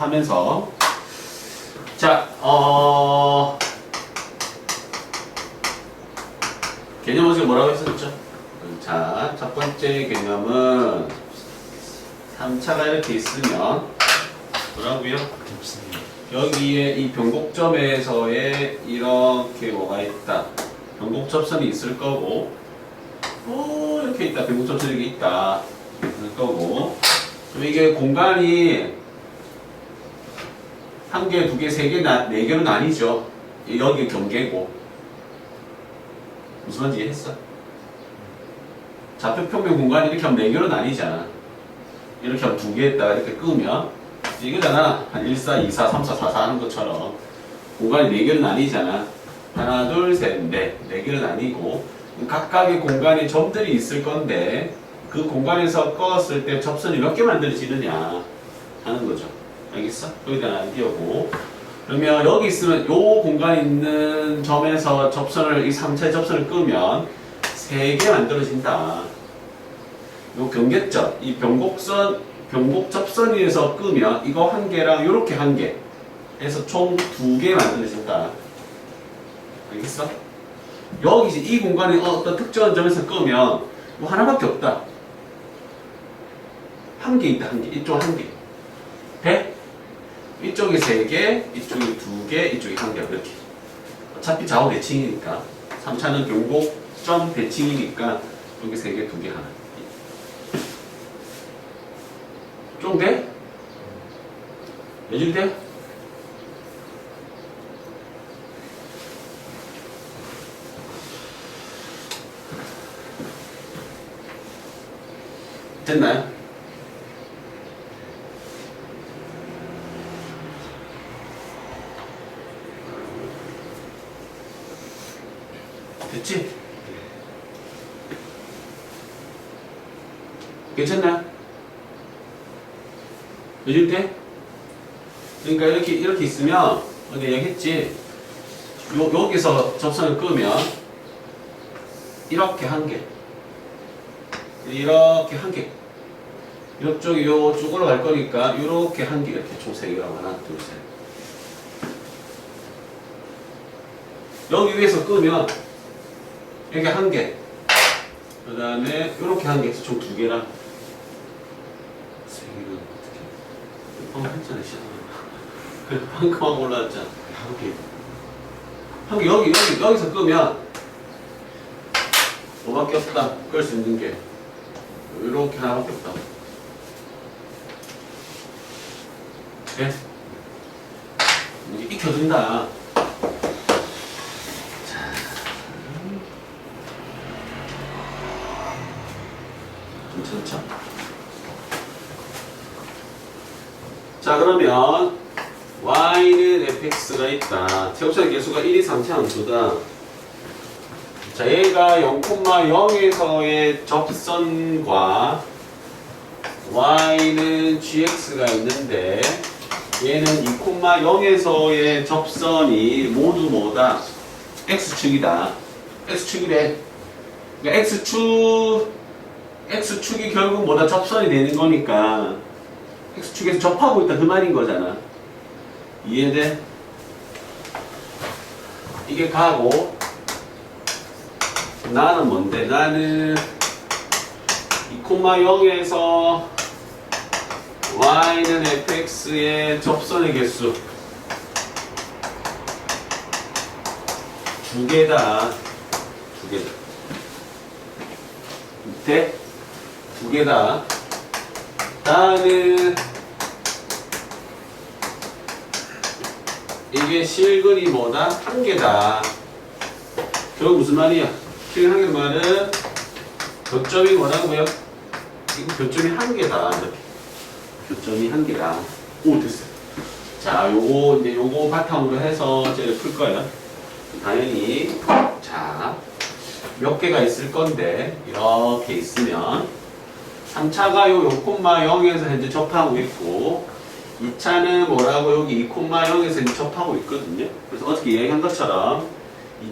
하면서 자, 어 개념 어제 뭐라고 했었죠? 자, 첫 번째 개념은 3차가 이렇게 있으면 뭐라고요? 여기에 이 변곡점에서의 이렇게 뭐가 있다. 변곡접선이 있을 거고, 어, 이렇게 있다. 변곡접선이 있다. 있을 거고, 그럼 이게 공간이 한 개, 두 개, 세 개, 나- 네 개는 아니죠. 여기 경계고. 무슨 말인지 이해했어? 좌표 평면 공간이 이렇게 하면 네 개는 아니잖아. 이렇게 하면 두 개에다가 이렇게 끄면 이거잖아. 한 1, 4, 2, 4, 3, 4, 4, 4 하는 것처럼 공간이 네 개는 아니잖아. 하나, 둘, 셋, 넷. 네 개는 아니고 각각의 공간에 점들이 있을 건데 그 공간에서 껐을 때 접선이 몇 개 만들어지느냐 하는 거죠. 알겠어? 여기다 안 띄우고 그러면 여기 있으면 요 공간에 있는 점에서 접선을 이 3차의 접선을 끄면 세개 만들어진다. 요 경계점, 이 변곡선, 변곡 접선 위에서 끄면 이거 한 개랑 요렇게 한 개. 해서 총 두 개 만들어진다. 알겠어? 여기 이제 이 공간에 어떤 특정한 점에서 끄면 뭐 하나밖에 없다. 한 개 있다, 한 개. 이쪽 한 개. 돼? 이쪽이 세 개, 이쪽이 두 개, 이쪽이 한 개. 이렇게. 어차피 좌우 대칭이니까. 3차는 변곡점 대칭이니까 여기 세 개, 두 개, 하나. 좀 돼? 요즘 돼? 됐나요? 됐지? 괜찮나요? 요즘 때? 그러니까 이렇게 이렇게 있으면 어디 얘기했지? 요 여기서 접선을 끄면 이렇게 한 개, 이렇게 한 개. 이쪽이 요쪽으로 갈 거니까 이렇게 한 개, 이렇게 총 세 개라고 하나, 둘, 셋. 여기 위에서 끄면 이렇게 한 개. 그 다음에 이렇게 한 개, 해서 총 두 개랑 세 개는 어떻게? 방금 했잖아, 시작. 그래, 방금 하고 올라왔잖아. 한 개. 한 개 여기 여기 여기서 끄면 뭐밖에 없다 끌 수 있는 게 이렇게 하나밖에 없다 네? 이게 익혀준다 좀 천천 자 그러면 y는 fx가 있다. 최우선 개수가 1, 2, 3차 함수다. 자, 얘가 0,0에서의 접선과 y는 gx가 있는데 얘는 2,0에서의 접선이 모두 뭐다? x축이다. x축이래. 그러니까 x축 x축이 결국 뭐다? 접선이 되는 거니까 x축에서 접하고 있다 그 말인 거잖아. 이해돼? 이게 가고 나는 뭔데? 나는 2,0에서 y는 fx의 접선의 개수 두 개다 두 개다 돼? 두 개다 나는 이게 실근이 뭐다? 한 개다. 결국 무슨 말이야? 실근 한 개 말은 교점이 뭐라고요? 이거 교점이 한 개다. 교점이 한 개다. 오, 됐어요. 자, 요거, 이제 요거 바탕으로 해서 이제 풀 거예요. 당연히. 자, 몇 개가 있을 건데, 이렇게 있으면, 3차가 요 0,0에서 현재 접하고 있고, 2차는 뭐라고 여기 2,0에서 이제 접하고 있거든요. 그래서 어떻게 얘기한 것처럼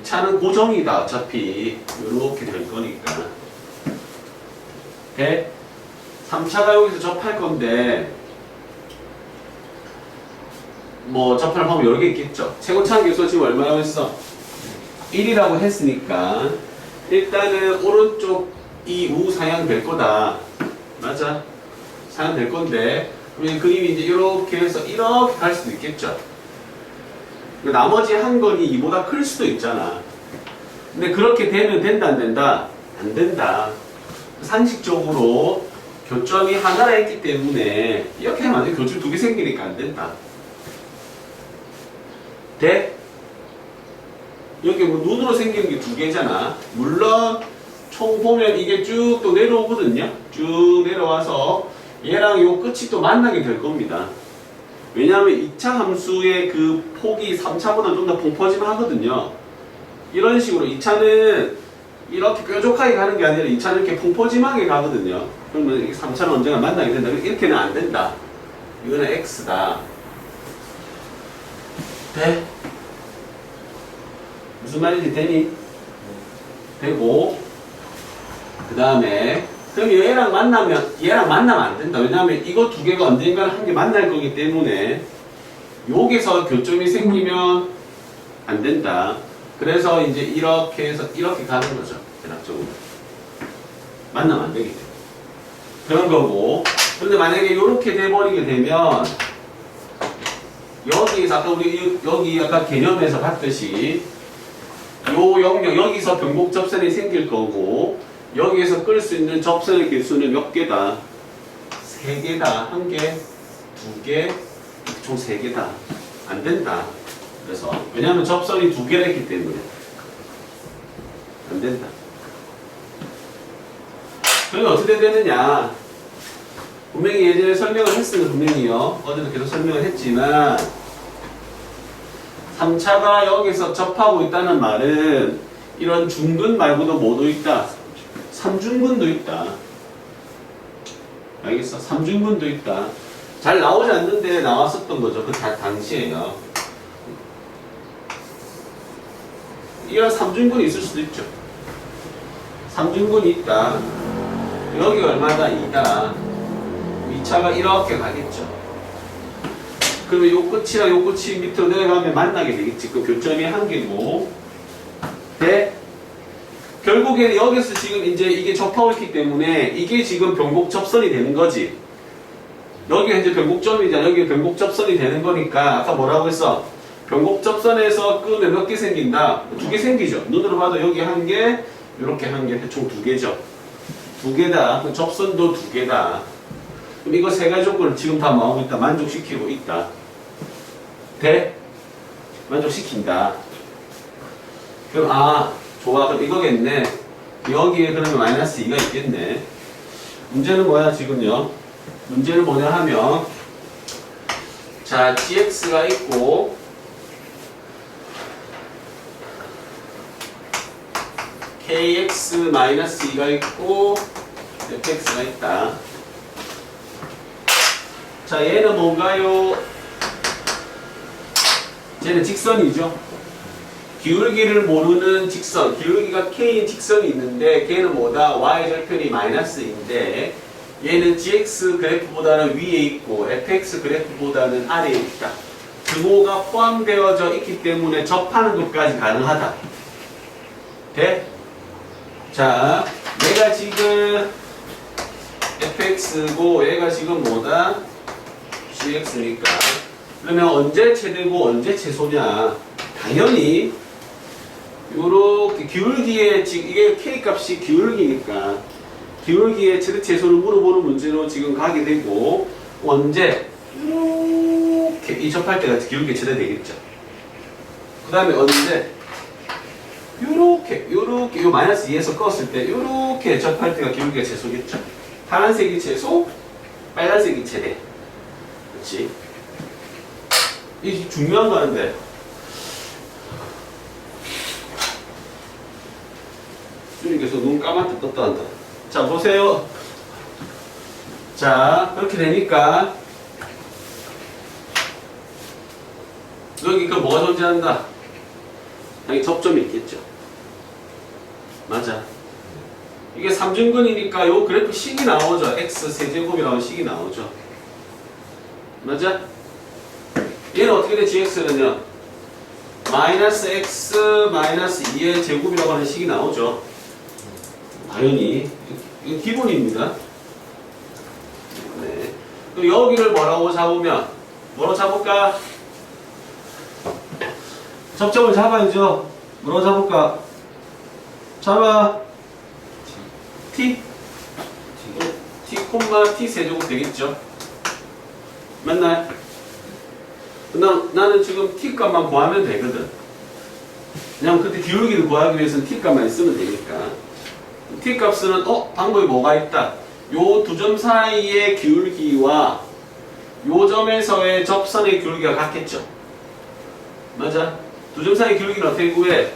2차는 고정이다. 어차피 이렇게 될 거니까. 돼? 3차가 여기서 접할 건데 뭐 접하는 방법 여러 개 있겠죠. 최고차항 계수 지금 얼마라고 했어? 1이라고 했으니까 일단은 오른쪽 이 우상향 될 거다. 맞아. 상향 될 건데 이 그림이 이제 이렇게 해서 이렇게 갈 수도 있겠죠. 그 나머지 한 건이 이보다 클 수도 있잖아. 근데 그렇게 되면 된다 안 된다? 안 된다. 상식적으로 교점이 하나라 했기 때문에 이렇게 하면 안 돼. 교점 두 개 생기니까 안 된다. 돼? 여기 뭐 눈으로 생기는 게 두 개잖아. 물론 총 보면 이게 쭉 또 내려오거든요. 쭉 내려와서 얘랑 요 끝이 또 만나게 될 겁니다. 왜냐하면 2차 함수의 그 폭이 3차보다 좀더 풍퍼짐 하거든요. 이런 식으로 2차는 이렇게 뾰족하게 가는 게 아니라 2차는 이렇게 풍퍼짐하게 가거든요. 그러면 이 3차는 언젠가 만나게 된다. 이렇게는 안 된다. 이거는 X다. 돼? 무슨 말인지 되니? 되고 그 다음에 그럼 얘랑 만나면 얘랑 만나면 안 된다. 왜냐하면 이거 두 개가 언젠가는 한 개 만날 거기 때문에 여기서 교점이 생기면 안 된다. 그래서 이제 이렇게 해서 이렇게 가는 거죠. 대략적으로 만나면 안 되기 때문에 그런 거고. 그런데 만약에 이렇게 돼버리게 되면 여기에서 아까 우리 이- 여기 아까 개념에서 봤듯이 요 영역 여기서 병곡 접선이 생길 거고 여기에서 끌 수 있는 접선의 개수는 몇 개다? 세 개다. 한 개, 두 개, 총 세 개다. 안 된다. 그래서 왜냐하면 접선이 두 개를 했기 때문에 안 된다. 그러면 어떻게 되느냐? 분명히 예전에 설명을 했으면 분명히요. 어제도 계속 설명을 했지만 3차가 여기서 접하고 있다는 말은 이런 중근 말고도 뭐도 있다. 삼중근도 있다. 알겠어? 삼중근도 있다. 잘 나오지 않는데 나왔었던 거죠. 그 다- 당시에요. 이런 삼중근이 있을 수도 있죠. 삼중근이 있다. 여기 얼마다? 2다. 2차가 이렇게 가겠죠. 그러면 요 끝이랑 요 끝이 밑으로 내려가면 만나게 되겠지. 그 교점이 한 개고. 네? 결국에 여기서 지금 이제 이게 접하고 있기 때문에 이게 지금 변곡 접선이 되는 거지. 여기가 이제 변곡점이잖아. 여기 변곡 접선이 되는 거니까 아까 뭐라고 했어? 변곡 접선에서 끄면 몇 개 생긴다? 두 개 생기죠. 눈으로 봐도 여기 한 개, 이렇게 한 개, 총두 개죠. 두 개다. 그럼 접선도 두 개다. 그럼 이거 세 가지 조건을 지금 다 뭐하고 있다? 만족시키고 있다. 돼? 만족시킨다. 그럼 아 좋아 그럼 이거겠네. 여기에 그러면 마이너스 2가 있겠네. 문제는 뭐야 지금요? 문제는 뭐냐 하면 자 gx가 있고 kx 마이너스 2가 있고 fx가 있다. 자 얘는 뭔가요? 쟤는 직선이죠. 기울기를 모르는 직선, 기울기가 k인 직선이 있는데 걔는 뭐다? y 절편이 마이너스인데 얘는 gx 그래프보다는 위에 있고 fx 그래프보다는 아래에 있다. 등호가 포함되어져 있기 때문에 접하는 것까지 가능하다. 돼? 자, 얘가 지금 fx고 얘가 지금 뭐다? gx니까 그러면 언제 최대고 언제 최소냐? 당연히 요렇게 기울기에 지금 이게 k 값이 기울기니까 기울기의 최대 최소를 물어보는 문제로 지금 가게 되고 언제 이렇게 이 접할 때가 기울기 최대 되겠죠. 그 다음에 언제 요렇게 요렇게 요 마이너스 2에서 껐을 때 요렇게 접할 때가 기울기가 최소겠죠. 파란색이 최소, 빨간색이 최대. 그렇지? 이게 중요한 거는데 주님께서 눈 까맣게 떴다 한다. 자, 보세요. 자, 그렇게 되니까 여기 그 뭐가 존재한다? 여기 접점이 있겠죠. 맞아. 이게 삼중근이니까 요 그래프 식이 나오죠. x 세제곱이라는 식이 나오죠. 맞아? 얘는 어떻게 돼? gx는요. 마이너스 x 마이너스 2의 제곱이라고 하는 식이 나오죠. 당연히 기본입니다. 네. 그럼 여기를 뭐라고 잡으면 뭐로 잡을까? 접점을 잡아야죠. 뭐로 잡을까? 잡아. t t 콤마 t 세제곱 되겠죠. 맨날 나, 나는 지금 t 값만 구하면 되거든. 그냥 그때 기울기를 구하기 위해서는 t 값만 쓰면 되니까. T 값은 어 방법이 뭐가 있다. 요 두 점 사이의 기울기와 요 점에서의 접선의 기울기가 같겠죠. 맞아. 두 점 사이 기울기는 어떻게 구해?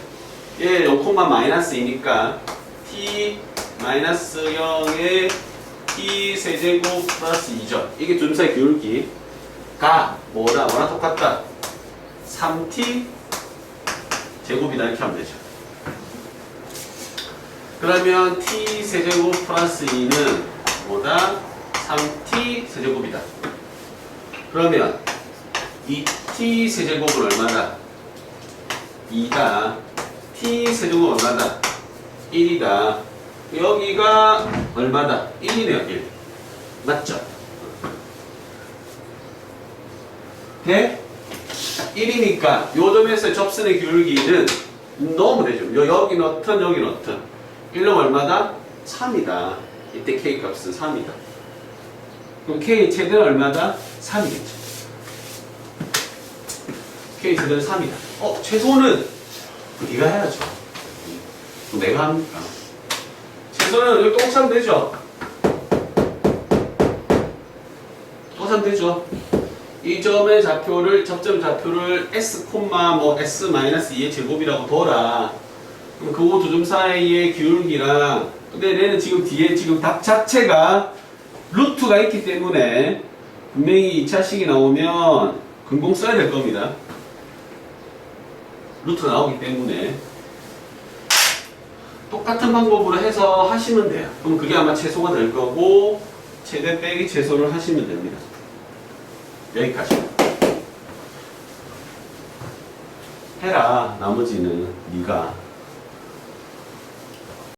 얘 0, 마이너스 2니까 t 마이너스 0의 t 세제곱 플러스 2죠. 이게 두 점 사이 기울기 가 뭐다? 뭐랑 똑같다. 3t 제곱이다 이렇게 하면 되죠. 그러면 t 세제곱 플러스 2는 뭐다? 3t 세제곱이다. 그러면 이 t 세제곱은 얼마다? 2다. t 세제곱은 얼마다? 1이다. 여기가 얼마다? 1이네요, 1. 맞죠? 돼? 1이니까 요 점에서의 접선의 기울기는 넣으면 되죠. 요, 여기 넣든 여기 넣든 1로 얼마다? 3이다. 이때 k 값은 3이다. 그럼 k 최대는 얼마다? 3이겠죠. k 최대는 3이다. 어, 최소는 네가 해야죠. 내가 합니까? 최소는 여기 똥 차면 되죠. 똥 차면 되죠. 이 점의 좌표를 접점 좌표를 s 콤마 뭐 s 마이너스 2의 제곱이라고 둬라. 그럼 그두점 사이의 기울기랑 근데 얘는 지금 뒤에 지금 답 자체가 루트가 있기 때문에 분명히 2차식이 나오면 근공 써야 될 겁니다. 루트가 나오기 때문에 똑같은 방법으로 해서 하시면 돼요. 그럼 그게 아마 최소가 될 거고 최대 빼기 최소를 하시면 됩니다. 여기까지. 해라. 나머지는 네가